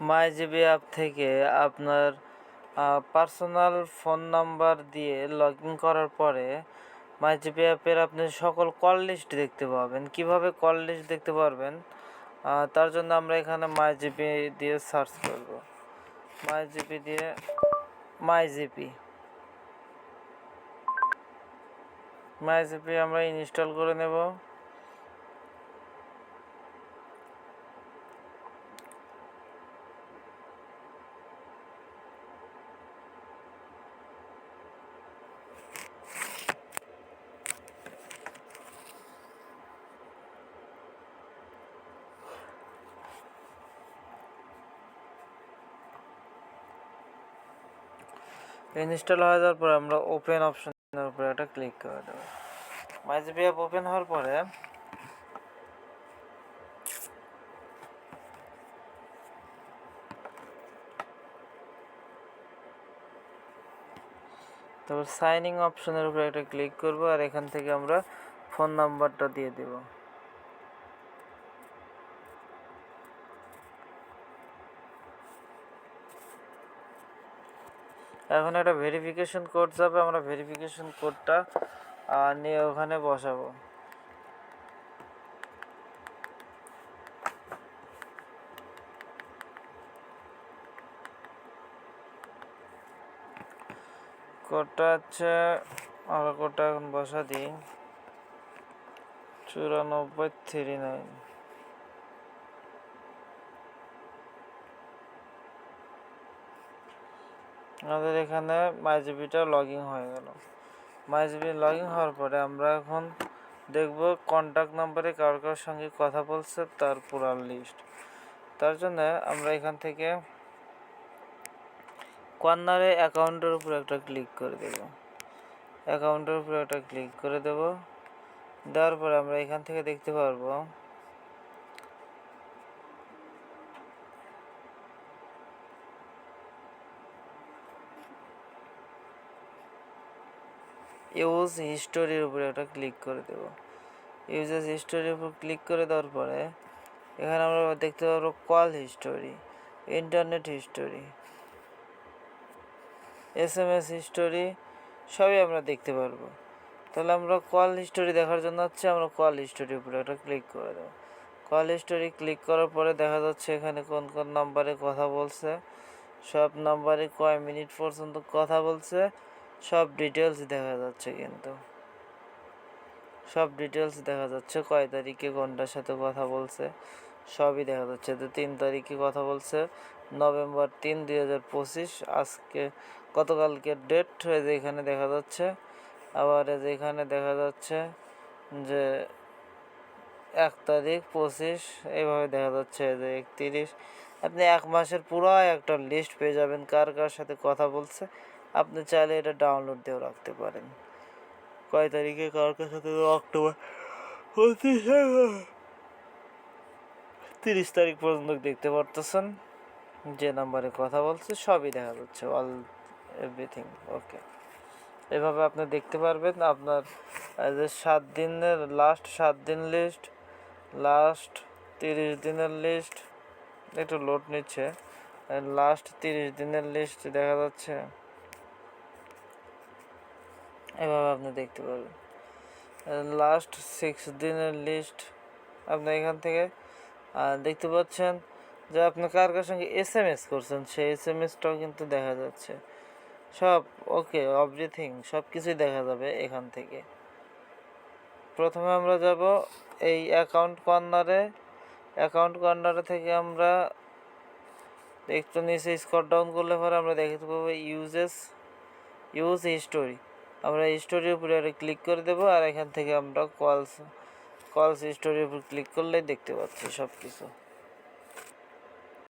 মাই GB app থেকে আপনার personal phone number দিয়ে লগ ইন করার পরে মাই জিবি অ্যাপের আপনি সকল কল লিস্ট দেখতে পাবেন। কীভাবে কল লিস্ট দেখতে পারবেন? তার জন্য আমরা এখানে মাই জিবি দিয়ে সার্চ করব। মাই জিবি দিয়ে মাই জিপি মাই জিপি আমরা ইনস্টল করে নেব। ইনস্টল হয়ে যাওয়ার পরে আমরা ওপেন অপশনের উপরে একটা ক্লিক করে দেবো। মাইজিপি অ্যাপ ওপেন হওয়ার পরে তারপর সাইনিং অপশনের উপরে একটা ক্লিক করব আর এখান থেকে আমরা ফোন নাম্বারটা দিয়ে দেব। এখন একটা ভেরিফিকেশন কোড যাবে, আমরা ভেরিফিকেশন কোডটা নিয়ে ওখানে বসাবো। কোডটা হচ্ছে, আমরা কোডটা এখন বসা দিই। চুরানব্বই থ্রি নাইন আমাদের এখানে মাইজিবিটা লগ ইন হয়ে গেল। মাইজিবি লগ ইন হওয়ার পরে আমরা এখন দেখব কন্ট্যাক্ট নাম্বারে কার কার সঙ্গে কথা বলছে তার পুরো লিস্ট তার জন্য আমরা এখান থেকে কর্নারে অ্যাকাউন্টের উপর একটা ক্লিক করে দেব। অ্যাকাউন্টের উপরে একটা ক্লিক করে দেব। দেওয়ার পরে আমরা এখান থেকে দেখতে পারব ইউজ হিস্টোরির উপরে একটা ক্লিক করে দেব। ইউজেস হিস্টোরির উপর ক্লিক করে দেওয়ার পরে, এখানে আমরা দেখতে পারব call history internet history S M S history সবই আমরা দেখতে পারব। তাহলে আমরা কল হিস্টোরি দেখার জন্য হচ্ছে আমরা কল হিস্টোরির উপরে একটা ক্লিক করে দেবো। কল হিস্টোরি ক্লিক করার পরে দেখা যাচ্ছে এখানে কোন কোন নাম্বারে কথা বলছে, সব নাম্বারে কয় মিনিট পর্যন্ত কথা বলছে সব ডিটেলস দেখা যাচ্ছে কিন্তু। সব ডিটেলস দেখা যাচ্ছে, কয় তারিখে কোনটার সাথে কথা বলছে, সবই দেখা যাচ্ছে। তো তিন তারিখে কথা বলছে, নভেম্বর তিন, দুই হাজার পঁচিশ, আজকে গতকালকের ডেট যে এখানে দেখা যাচ্ছে, আবার এই যে এখানে দেখা যাচ্ছে যে এক তারিখ, পঁচিশ এইভাবে দেখা যাচ্ছে যে একত্রিশ। আপনি এক মাসের পুরো একটা লিস্ট পেয়ে যাবেন, কার কার সাথে কথা বলছে আপনি চাইলে এটা ডাউনলোড দিয়েও রাখতে পারেন। কয় তারিখে? কার সাথে অক্টোবর। পঁচিশে তিরিশ তারিখ পর্যন্ত দেখতে পারতেছেন। যে নাম্বারে কথা বলছে, সবই দেখা যাচ্ছে। অল এভরিথিং ওকে এভাবে আপনি দেখতে পারবেন আপনার যে সাত দিনের লাস্ট সাত দিন লিস্ট লাস্ট তিরিশ দিনের লিস্ট একটু লোড নিচ্ছে। লাস্ট তিরিশ দিনের লিস্ট দেখা যাচ্ছে। এভাবে আপনি দেখতে পারবেন। লাস্ট সিক্স দিনের লিস্ট আপনি এখান থেকে দেখতে পাচ্ছেন যে আপনি কার কার সঙ্গে এস এম এস করছেন, সেই এস এম এসটাও কিন্তু দেখা যাচ্ছে। সব ওকে এভরিথিং সব কিছুই দেখা যাবে এখান থেকে। প্রথমে আমরা যাব এই অ্যাকাউন্ট কর্নারে অ্যাকাউন্ট কর্নারে থেকে আমরা একটু নিচে স্কট ডাউন করলে পরে আমরা দেখতে পাবো ইউজেস ইউজ হিস্টোরি আমরা স্টোরির উপরে ক্লিক করে দেবো আর এখান থেকে আমরা কলস কলস স্টোরির উপর ক্লিক করলেই দেখতে পাচ্ছি সব কিছু